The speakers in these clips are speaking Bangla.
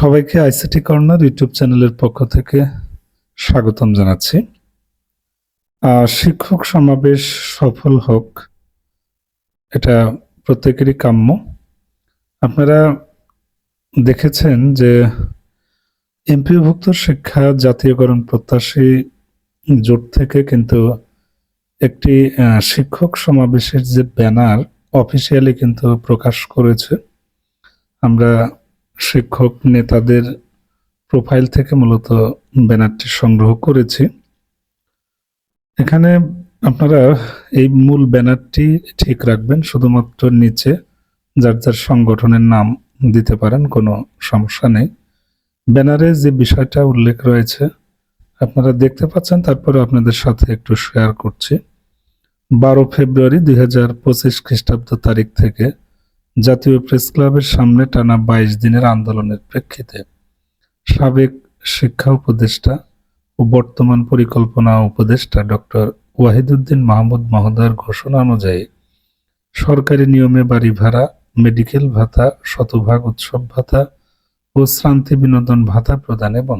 সবাইকে আইসিটি কর্নার ইউটিউব চ্যানেলের পক্ষ থেকে স্বাগতম জানাচ্ছি। শিক্ষক সমাবেশ সফল হোক, এটা প্রত্যেকেরই কাম্য। আপনারা দেখেছেন যে এমপিওভুক্ত শিক্ষা জাতীয়করণ প্রত্যাশী জোট থেকে কিন্তু একটি শিক্ষক সমাবেশের যে ব্যানার অফিসিয়ালি কিন্তু প্রকাশ করেছে। আমরা শিক্ষক নেতাদের প্রোফাইল থেকে মূলত ব্যানারটি সংগ্রহ করেছি। এখানে আপনারা এই মূল ব্যানারটি ঠিক রাখবেন, শুধুমাত্র নিচে যার যার সংগঠনের নাম দিতে পারেন, কোনো সমস্যা নেই। ব্যানারে যে বিষয়টা উল্লেখ রয়েছে, আপনারা দেখতে পাচ্ছেন, তারপরে আপনাদের সাথে একটু শেয়ার করছি। বারো ফেব্রুয়ারি দুই হাজার পঁচিশ খ্রিস্টাব্দ তারিখ থেকে জাতীয় প্রেস ক্লাবের সামনে টানা বাইশ দিনের আন্দোলনের প্রেক্ষিতে সাবেক শিক্ষা উপদেষ্টা ও বর্তমান পরিকল্পনা উপদেষ্টা ডক্টর ওয়াহিদুদ্দিন মাহমুদ মহোদয়ের ঘোষণা অনুযায়ী সরকারি নিয়মে বাড়ি ভাড়া, মেডিকেল ভাতা, শতভাগ উৎসব ভাতা ও শ্রান্তি বিনোদন ভাতা প্রদান এবং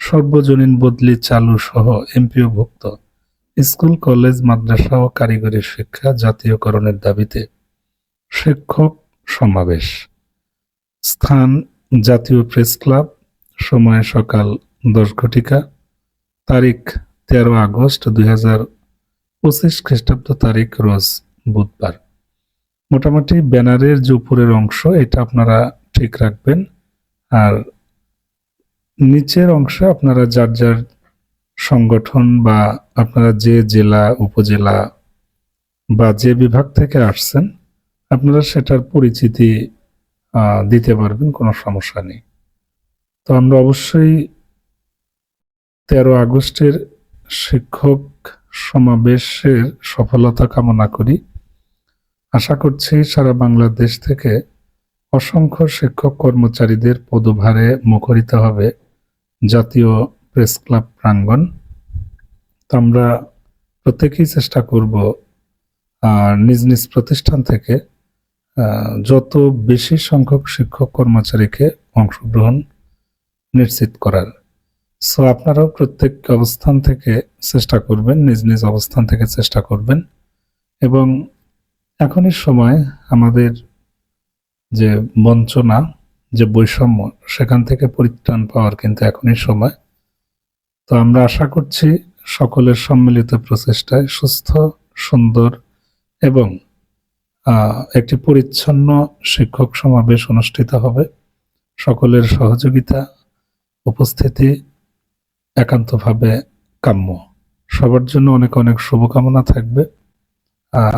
সর্বজনীন বদলি চালু সহ এমপিওভুক্ত স্কুল, কলেজ, মাদ্রাসা ও কারিগরি শিক্ষা জাতীয়করণের দাবিতে শিক্ষক সমাবেশ। স্থান জাতীয় প্রেস ক্লাব, সময় সকাল দশ ঘটিকা। তারিখ তেরো আগস্ট দুই হাজার পঁচিশ খ্রিস্টাব্দ তারিখ রোজ বুধবার। মোটামুটি ব্যানারের যে উপরের অংশ, এটা আপনারা ঠিক রাখবেন। আর নিচের অংশে আপনারা যার যার সংগঠন বা আপনারা যে জেলা, উপজেলা বা যে বিভাগ থেকে আসছেন আপনারা সেটার পরিচিতি দিতে পারবেন, কোনো সমস্যা নেই। তো আমরা অবশ্যই তেরো আগস্টের শিক্ষক সমাবেশের সফলতা কামনা করি। আশা করছি সারা বাংলাদেশ থেকে অসংখ্য শিক্ষক কর্মচারীদের পদভারে মুখরিত হবে জাতীয় প্রেস ক্লাব প্রাঙ্গণ। তো আমরা প্রত্যেকেই চেষ্টা করব নিজ নিজ প্রতিষ্ঠান থেকে যত বেশি সংখ্যক শিক্ষক কর্মচারীকে অংশগ্রহণ নিশ্চিত করার। সো আপনারাও প্রত্যেক অবস্থান থেকে চেষ্টা করবেন, নিজ নিজ অবস্থান থেকে চেষ্টা করবেন। এবং এখনই সময় আমাদের যে বঞ্চনা, যে বৈষম্য, সেখান থেকে পরিত্রাণ পাওয়ার কিন্তু এখনই সময়। তো আমরা আশা করছি সকলের সম্মিলিত প্রচেষ্টায় সুস্থ, সুন্দর এবং একটি পরিচ্ছন্ন শিক্ষক সমাবেশ অনুষ্ঠিত হবে। সকলের সহযোগিতা, উপস্থিতি একান্তভাবে কাম্য। সবার জন্য অনেক অনেক শুভকামনা থাকবে।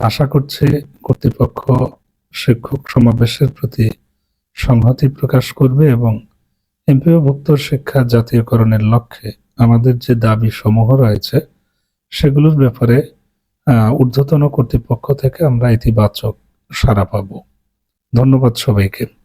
আশা করছি কর্তৃপক্ষ শিক্ষক সমাবেশের প্রতি সংহতি প্রকাশ করবে এবং এমপিওভুক্ত শিক্ষা জাতীয়করণের লক্ষ্যে আমাদের যে দাবি সমূহ রয়েছে, সেগুলোর ব্যাপারে ঊর্ধ্বতন কর্তৃপক্ষ থেকে আমরা ইতিবাচক সাড়া পাবো। ধন্যবাদ সবাইকে।